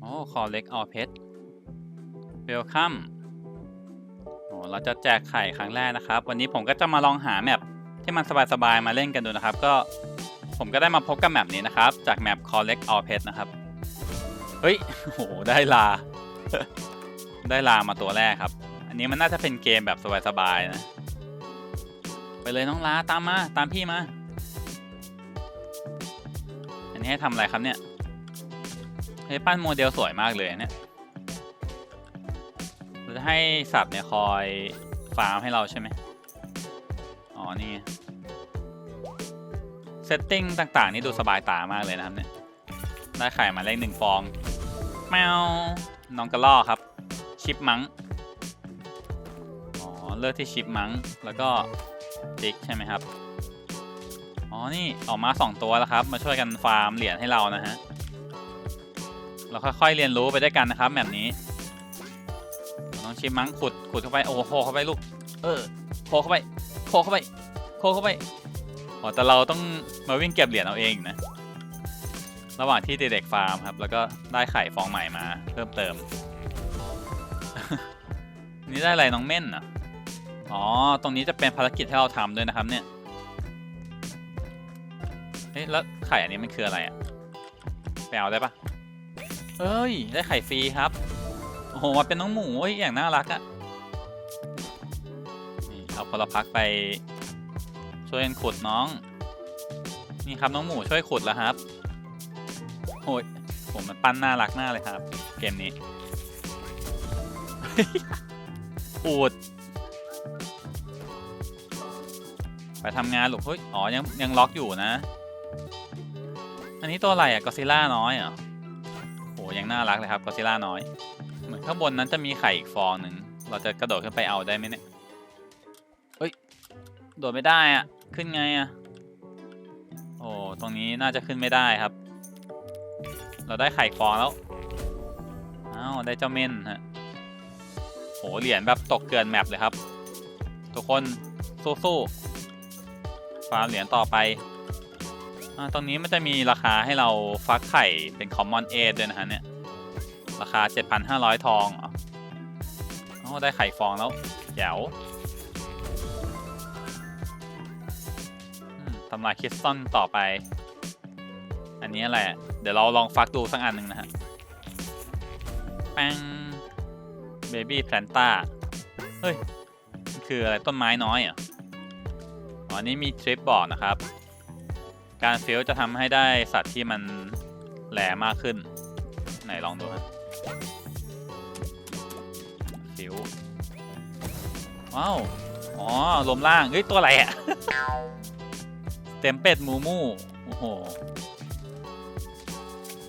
โอ้คอเล็กออเพชเวลคัมโอ้เราจะแจกไข่ครั้งแรกนะครับ วันนี้ผมก็จะมาลองหาแมปที่มันสบายๆมาเล่นกันดูนะครับ ก็ผมก็ได้มาพบกับแมปนี้นะครับ จากแมป Collect All Pet นะครับ เฮ้ย โห ได้ลา ได้ลามาตัวแรกครับ อันนี้มันน่าจะเป็นเกมแบบสบายๆนะ ไปเลยน้องลาตามมา ตามพี่มา อันนี้ให้ทำอะไรครับเนี่ย เฮ้ยปั้นโมเดลสวยมากเลยเนี่ยเราจะให้สัตว์เนี่ยคอยฟาร์มให้เราใช่ไหมอ๋อ นี่เซตติ้งต่างๆ นี่ดูสบายตามากเลยนะครับเนี่ย ได้ไข่มาเลขหนึ่งฟอง แมว น้องกระลอกครับ ชิปมังอ๋อ เลือกที่ชิปมังแล้วก็จิกใช่ไหมครับ อ๋อ นี่ออกมาสองตัวแล้วครับ มาช่วยกันฟาร์มเหรียญให้เรานะฮะ เราค่อยๆเรียนรู้ไปด้วยกันนะครับแบบนี้น้องชิมมังขุดขุดเข้าไปโอ้โหเข้าไปลูกเออโคเข้าไปโคเข้าไปโคเข้าไปอ๋อแต่เราต้องมาวิ่งเก็บเหรียญเอาเองนะระหว่างที่เด็กๆฟาร์มครับ แล้วก็ได้ไข่ฟองใหม่มา เพิ่มเติม นี่ได้อะไรน้องเม่นอะอ๋อ ตรงนี้จะเป็นภารกิจที่เราทำด้วยนะครับเนี่ยเฮ้ยแล้วไข่อันนี้มันคืออะไรอะไปเอาได้ปะ เอ้ย ได้ไข่ฟรีครับ โอ้โหมาเป็นน้องหมูเฮ้ยอย่างน่ารักอะนี่เอาพลพักไป ช่วยกันขุดน้อง นี่ครับน้องหมูช่วยขุดแล้วครับโอ้ยผมมันปั้นน่ารักมาเลยครับ เกมนี้อูดไปทำงานหรอเฮ้ย อ๋อ ยังยังล็อกอยู่นะ อันนี้ตัวอะไรอะกอซิล่าน้อยอโห ยังน่ารักเลยครับกอซิล่าน้อย เหมือนข้างบนนั้นจะมีไข่อีกฟองหนึ่ง เราจะกระโดดขึ้นไปเอาได้ไหมเนี่ย เฮ้ย โดดไม่ได้อะขึ้นไงอะโอ้ ตรงนี้น่าจะขึ้นไม่ได้ครับ เราได้ไข่ฟองแล้ว อ้าว ได้เจ้าเม่นฮะโห เหรียญแบบตกเกลือนแมปเลยครับ ทุกคนสู้ๆฟาร์มเหรียญต่อไป อ่าตรงนี้มันจะมีราคาให้เราฟักไข่เป็น Common a อด้วยนะฮะเนี่ย ราคา 7,500 ทองอ๋ออ๋อได้ไข่ฟองแล้วแจ๋วทำลายคริสตัลต่อไป อันนี้อะไรอะเดี๋ยวเราลองฟักดูสักอันหนึ่งนะฮะแป้งเบบี้แพลนต้าเฮ้ยมันคืออะไรต้นไม้น้อยอะอ๋อนี่มีทริปบอกนะครับ การฟิลจะทำให้ได้สัตว์ที่มันแหลมากขึ้น ไหนลองดูฮะฟิวว้าว อ๋อ ลมล่าง เฮ้ย ตัวอะไรอะเต็มเป็ดมูมู โอ้โห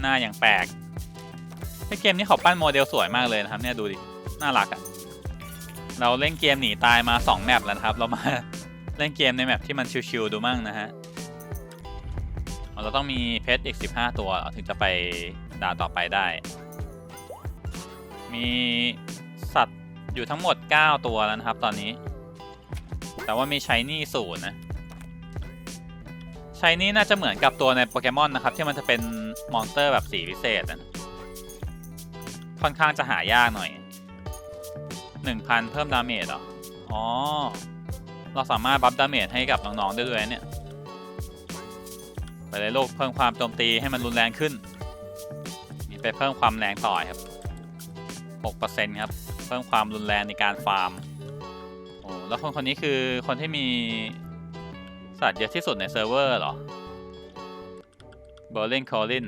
หน้าอย่างแปลกเกมนี้เขาปั้นโมเดลสวยมากเลยนะครับ เนี่ยดูดิ น่ารักอะ่ะเราเล่นเกมหนีตายมา 2 แมปแล้วนะครับ เรามาเล่นเกมในแมปที่มันชิวๆดูมั่งนะฮะ เราต้องมีเพชรอีก 15 ตัวถึงจะไปด่านต่อไปได้ มีสัตว์อยู่ทั้งหมด 9 ตัวแล้วนะครับตอนนี้ แต่ว่ามีชายนี่ศูนย์นะชายนี่น่าจะเหมือนกับตัวในโปเกมอนนะครับ ที่มันจะเป็นมอนสเตอร์แบบสีพิเศษนะค่อนข้างจะหายากหน่อย 1,000 เพิ่มดาเมจเหรอ อ๋อ เราสามารถบัฟดาเมจให้กับน้องๆได้ด้วยเนี่ย ไปเลยลูกเพิ่มความโจมตีให้มันรุนแรงขึ้นนี่ไปเพิ่มความแรงต่อครับ 6%ครับ เพิ่มความรุนแรงในการฟาร์ม โอ้แล้วคนคนนี้คือคนที่มีสัตว์เยอะที่สุดในเซิร์ฟเวอร์เหรอเบอร์ลินคอลิน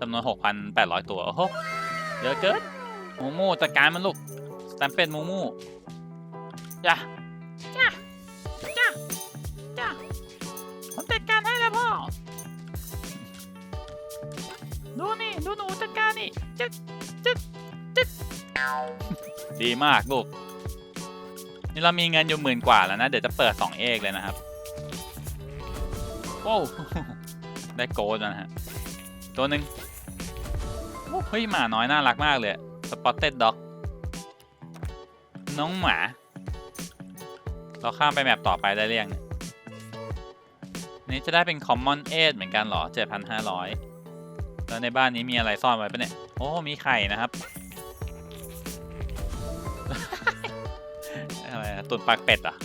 จำนวน 6,800 ตัว โอ้โห เยอะเกินมูมูจัดการมันลูกสแตมเป็ดมูมูจ้ะจ้ะ ดูนี่ดูหนูจัดการนี่จึ๊ดจึ๊ดจึ๊ดดีมากลูก นี่เรามีเงินอยู่หมื่นกว่าแล้วนะ เดี๋ยวจะเปิด2เอกเลยนะครับโอ้ได้โกดนะฮะ ตัวหนึ่งโอ้เฮ้ย หมาน้อยน่ารักมากเลยสปอตเต็ดด็อกน้องหมา เราข้ามไปแมปต่อไปได้เรียงนี่จะได้เป็น Common 8เหมือนกันเหรอ 7,500 แล้วในบ้านนี้มีอะไรซ่อนไว้ปะเนี่ย โอ้ มีไข่นะครับ อะไรอะตุ่นปากเป็ดเหรอะ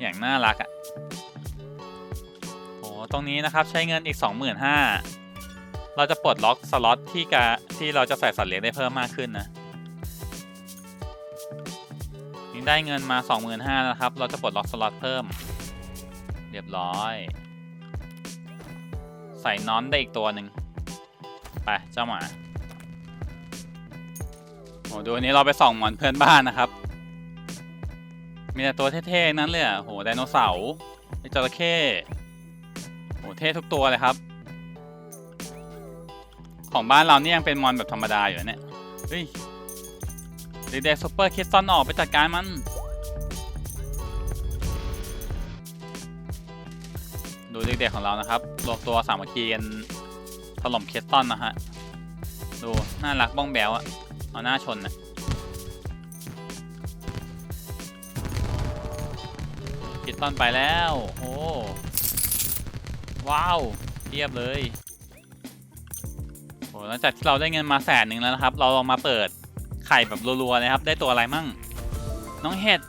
อย่างน่ารักอะ่ะ โอ้ ตรงนี้นะครับใช้เงินอีก 25,000เราจะปลดล็อกสล็อตที่กะที่เราจะใส่สัตว์เลี้ยงได้เพิ่มมากขึ้นนะนี่ได้เงินมา 25,000แล้วนะครับ เราจะปลดล็อกสล็อตเพิ่ม เรียบร้อย ใส่นอนได้อีกตัวหนึ่งไปเจ้าหมาโอ้ดูอันนี้เราไปส่องหมอนเพื่อนบ้านนะครับ มีแต่ตัวเท่ๆนั้นเลยอะโหไดโนเสาร์ไอจระเข้โหเท่ทุกตัวเลยครับ ของบ้านเรานี่ยังเป็นมอนแบบธรรมดาอยู่เนี่ยเฮ้ยเด็กๆซุปเปอร์คิดซอนออกไปจัดการมัน ดูเด็กๆของเรานะครับรวมตัวสามัคคีกันถล่มเคสตันนะฮะ ดูน่ารักบ้องแบวอะเอาหน้าชนนะเคสตันไปแล้ว โอ้ว้าวเทียบเลยโอ้หลังจากที่เราได้เงินมาแสนหนึ่งแล้วนะครับ เราลองมาเปิดไข่แบบรัวๆเลยครับ ได้ตัวอะไรมั่ง น้องเห็ด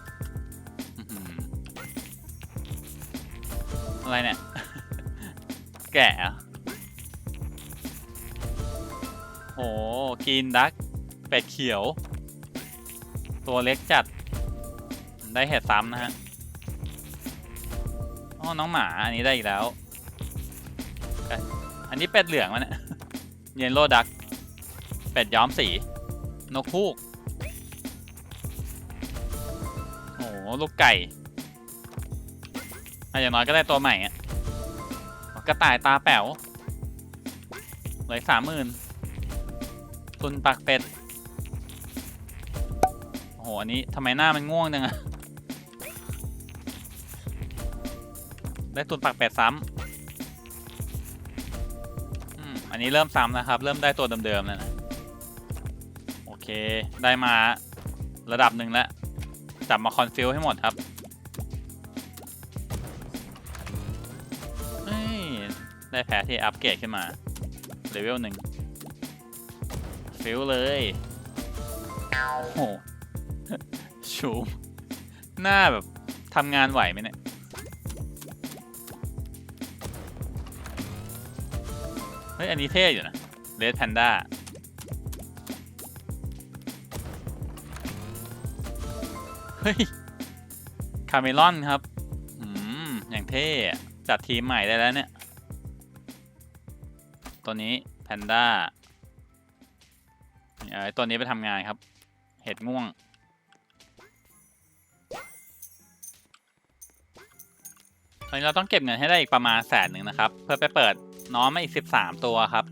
อะไรเนี่ย แกะเหรอโอ้กินดักเป็ดเขียว ตัวเล็กจัด ได้เห็ดซ้ำนะฮะอ๋อน้องหมา อันนี้ได้อีกแล้ว อันนี้เป็ดเหลืองวะเนี่ยเยนโลดัก เป็ดย้อมสี นกฮูกโอ้ลูกไก่อะอย่างน้อยก็ได้ตัวใหม่อะ กระต่ายตาแป๋วเหลือสามหมื่นตุนปากเป็ด โอ้โห อันนี้ทำไมหน้ามันง่วงจังอะได้ตุนปากเป็ดซ้ำอันนี้เริ่มซ้ำนะครับ เริ่มได้ตัวเดิมๆแล้วนะ โอเค ได้มาระดับหนึ่งแล้ว จับมาคอนฟิลให้หมดครับ ได้แพ้ที่อัปเกรดขึ้นมาเลเวลหนึ่งฟิลเลยโอ้โหชูหน้าแบบทำงานไหวไหมเนี่ยเฮ้ยอันนี้เท่อยู่นะเ e ดแพนด้าเฮ้ยคาเมลอนครับ อืม อย่างเท่จัดทีมใหม่ได้แล้วเนี่ย ตัวนี้แพนด้าไอ้ตัวนี้ไปทำงานครับ เห็ดม่วง ตอนนี้เราต้องเก็บเงินให้ได้อีกประมาณแสนหนึ่งนะครับ เพื่อไปเปิดน้องมาอีก 13 ตัวครับ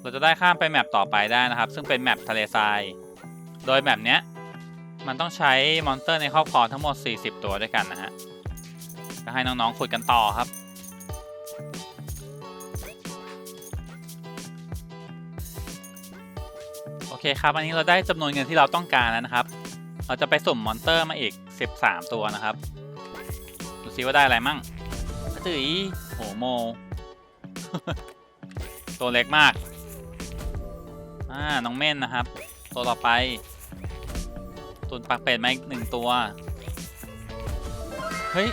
เราจะได้ข้ามไปแมปต่อไปได้นะครับ ซึ่งเป็นแมปทะเลทราย โดยแมปเนี้ยมันต้องใช้มอนสเตอร์ในครอบครองทั้งหมด 40 ตัวด้วยกันนะฮะก็ให้น้องๆคุยกันต่อครับ เคครับ อันนี้เราได้จำนวนเงินที่เราต้องการแล้วนะครับ เราจะไปสุ่มมอนเตอร์มาอีก 13 ตัวนะครับดูซิว่าได้อะไรมั่งจื๋ยโหโม ตัวเล็กมาก อ่า น้องเม่นนะครับ ตัวต่อไป ตุนปากเป็ดมาอีกหนึ่งตัว เฮ้ย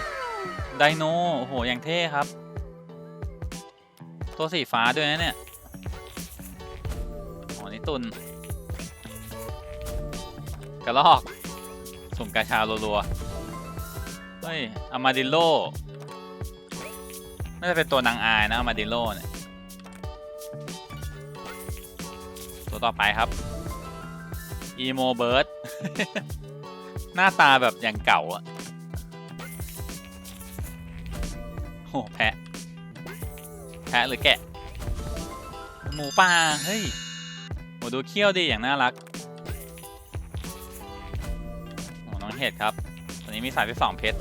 ไดโน โอ้โห อย่างเท่ครับ ตัวสีฟ้าด้วยนะเนี่ย อ๋อ นี่ตุน กระลอก สุ่มกาชารัวๆ เฮ้ยอามาดิโลน่าจะเป็นตัวนางอายนะอามาดิโลเนี่ย ตัวต่อไปครับ อีโมเบิร์ด หน้าตาแบบอย่างเก่าอะโหแพะ แพะหรือแกะ หมูป่า เฮ้ยโหดูเขี้ยวดีอย่างน่ารัก เห็ดครับตอนนี้มีสายไปสองเพชร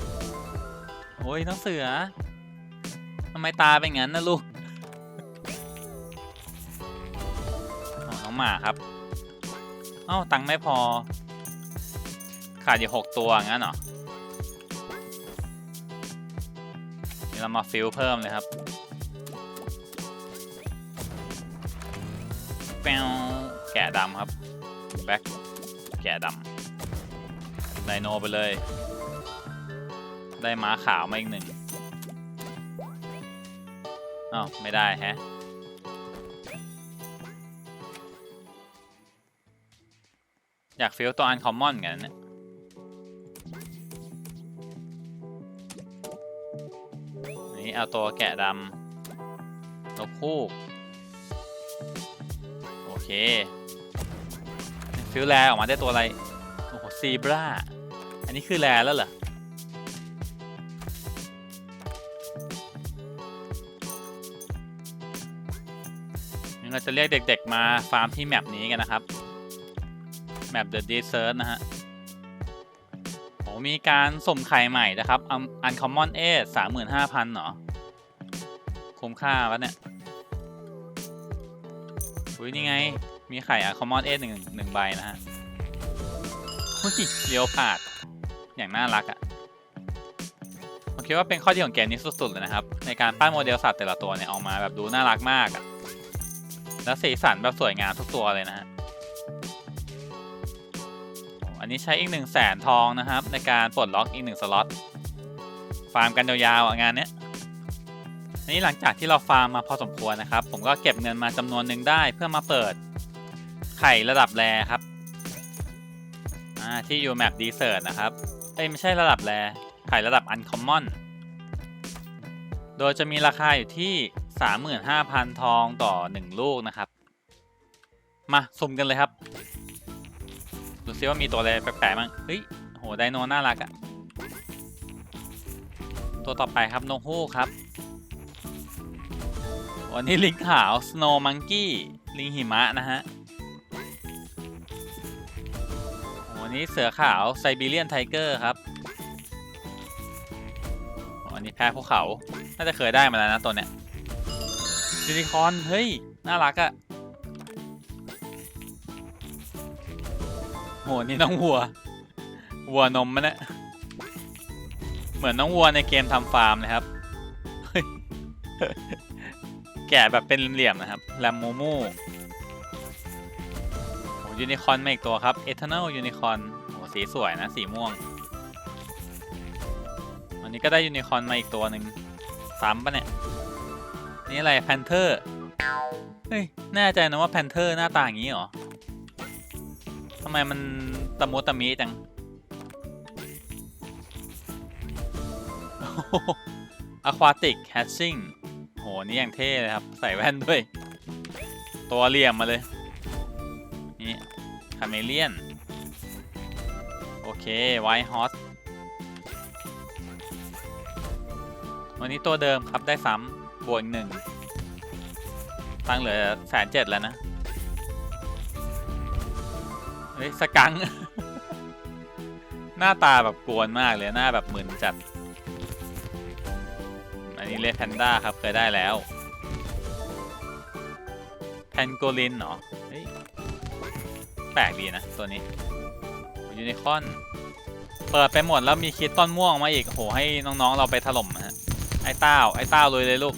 โอ้ยน้องเสือทำไมตาเป็นงั้นนะลูกน้องหมาครับ เอ้าตังค์ไม่พอ ขาดอยู่หกตัวงั้นเหรอเรามาฟิลเพิ่มเลยครับแปวแก่ดำครับแบ็คแก่ดำ ไดโนไปเลย ได้ม้าขาวมาอีกหนึ่งอ้าวไม่ได้แฮะอยากฟิลตัวอันคอมมอนกันเนี่ยนี่เอาตัวแกะดำตัวคู่โอเค ฟิลแลออกมาได้ตัวอะไร โอ้โหซีบรา อันนี้คือแลแล้วเหรองั้นเราจะเรียกเด็กๆมาฟาร์มที่แมปนี้กันนะครับ แมป The Desert นะฮะโอ้มีการส่มไข่ใหม่นะครับ Un- Uncommon A สามหมื่นห้าพันเหรอ คุ้มค่าวะเนี่ย อุ้ยนี่ไง มีไข่ Uncommon A หนึ่งหนึ่งใบนะฮะเฮ้ยเลียวผาด อย่างน่ารักอะ่ะผมคิดว่าเป็นข้อดีของเกมนี้สุดๆเลยนะครับ ในการปั้นโมเดลสัตว์แต่ละตัวเนี่ยออกมาแบบดูน่ารักมากอะ่ะแล้วสีสันแบบสวยงามทุกตัวเลยนะฮะอันนี้ใช้อีกหนึ่งแสนทองนะครับ ในการปลดล็อกอีกหนึ่งสล็อตฟาร์มกันยาวๆงานเนี้ยอันนี้หลังจากที่เราฟาร์มมาพอสมควรนะครับ ผมก็เก็บเงินมาจำนวนหนึ่งได้เพื่อมาเปิดไข่ระดับแรครับที่อยู่แมปดีเซอร์ตนะครับ อ้ยไม่ใช่ระดับแรไข่ระดับอันคอมมอน โดยจะมีราคาอยู่ที่ 35,000 ทองต่อ 1 ลูกนะครับ มาสุ่มกันเลยครับ ดูซิว่ามีตัวอะไรแปลกๆบ้งเฮ้ยโหไดโนน่ารักอะตัวต่อไปครับนกฮูกครับ วันนี้ลิงขาว Snow Monkey ลิงหิมะนะฮะันนี้เสือขาว Siberian Tiger ครับวันนี้แพ้ภูเขา น่าจะเคยได้มาแล้วนะตัวเนี้ยยูนิคอนเฮ้ย น่ารักอะโหนี่น้องวัว วัวนมมันนะเหมือนน้องวัวในเกมทำฟาร์มเลยครับ แกะแบบเป็นเหลี่ยมนะครับแลมมูมูโห ยูนิคอร์นมาอีกตัวครับ Eternal Unicorn โหสีสวยนะ สีม่วง วันนี้ก็ได้ยูนิคอร์นมาอีกตัวหนึ่งซ้ำปะเนี่ย นี่อะไรแพนเทอร์เฮ้ยแน่ใจนะว่าแพนเทอร์หน้าตาอย่างนี้เหรอทำไมมันตะมุตะมิจังอะควาติกแฮชชิ่งโห นี่อย่างเท่เลยครับ ใส่แว่นด้วย ตัวเหลี่ยมมาเลย คาเมเลียน โอเค ไวท์ฮอสวันนี้ตัวเดิมครับได้ซ้ำบวกอีกหนึ่งตั้งเหลือแสนเจ็ดแล้วนะ เฮ้ย สกัง หน้าตาแบบกวนมากเลย หน้าแบบมึนจัด อันนี้เลแพนด้าครับ เคยได้แล้ว แพนโกลินเหรอ แปลกดีนะตัวนี้ยูนิคอนเปิดไปหมดแล้วมีคิดต้นม่วงมาอีกโหให้น้องๆเราไปถล่มนะฮะไอ้เต้าไอ้เต้าเลยเลยลูก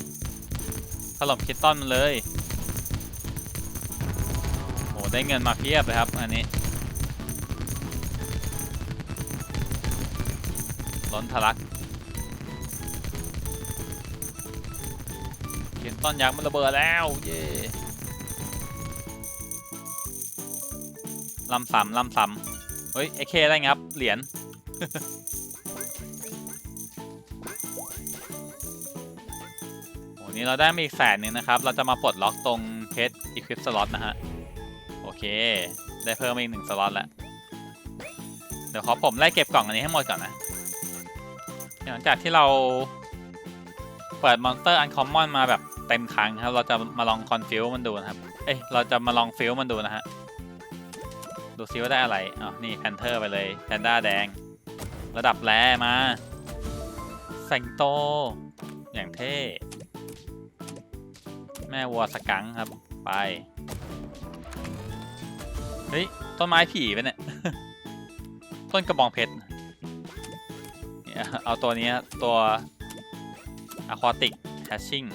ถล่มคิดต้นมันเลยโหได้เงินมาเพียบเลยครับอันนี้ล้นทะลักเขียนต้นยักษ์มันระเบิดแล้ว เย่ ลำซ้ำลำซ้ำเฮ้ยไอเคได้งครับ เหรียญโอ้นี่เราได้มาอีกแสนหนึ่งนะครับ เราจะมาปลดล็อกตรงเพชร Equip Slot นะฮะ โอเค ได้เพิ่มมาอีกหนึ่งสล็อตแล้ว เดี๋ยวขอผมไล่เก็บกล่องอันนี้ให้หมดก่อนนะ หลังจากที่เราเปิดมอนสเตอร์อันคอมมอนมาแบบเต็มครั้งครับ เราจะมาลองคอนฟิวมันดูนะครับ เอ้ย เราจะมาลองฟิวมันดูนะฮะ ดูซิว่าได้อะไรอ๋อนี่แพนเทอร์ไปเลยแพนด้าแดง ระดับแรมาแซงโต อย่างเท่ แม่วัวสกังครับ ไป เฮ้ย ต้นไม้ผีไปเนี่ย ต้นกระบองเพชรเอาตัวนี้ตัว Aquatic Hatching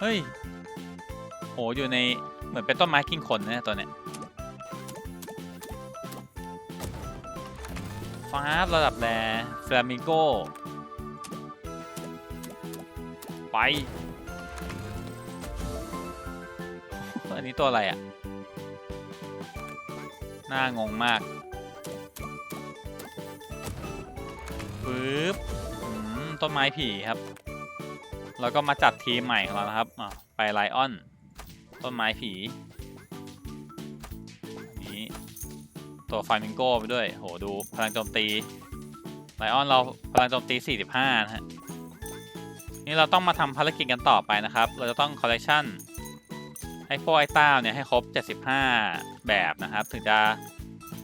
เฮ้ย โห อยู่ใน เหมือนเป็นต้นไม้กินคนนะตัวเนี้ยฟาบระดับแรฟลามิงโกไป อันนี้ตัวอะไรอะ น่างงมากปึ๊บต้นไม้ผีครับ แล้วก็มาจัดทีมใหม่ของเรานะครับ ไปไลออน ต้นไม้ผีนี้ตัวไฟมิงโก้ไปด้วย โหดูพลังโจมตีไลออนเราพลังโจมตี 45 นะฮะ นี่เราต้องมาทำภารกิจกันต่อไปนะครับ เราจะต้องคอลเล t ชันให้พวกไอ้ต้าเนี่ยให้ครบ 75 แบบนะครับ ถึงจะ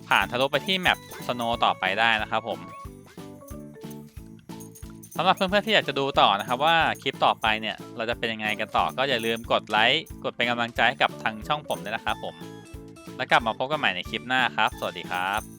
ผ่านทะลุไปที่แมปสโนต่อไปได้นะครับผม สำหรับเพื่อนๆที่อยากจะดูต่อนะครับว่าคลิปต่อไปเนี่ยเราจะเป็นยังไงกันต่อก็อย่าลืมกดไลค์กดเป็นกำลังใจให้กับทางช่องผมด้วยนะครับผม แล้วกลับมาพบกันใหม่ในคลิปหน้าครับ สวัสดีครับ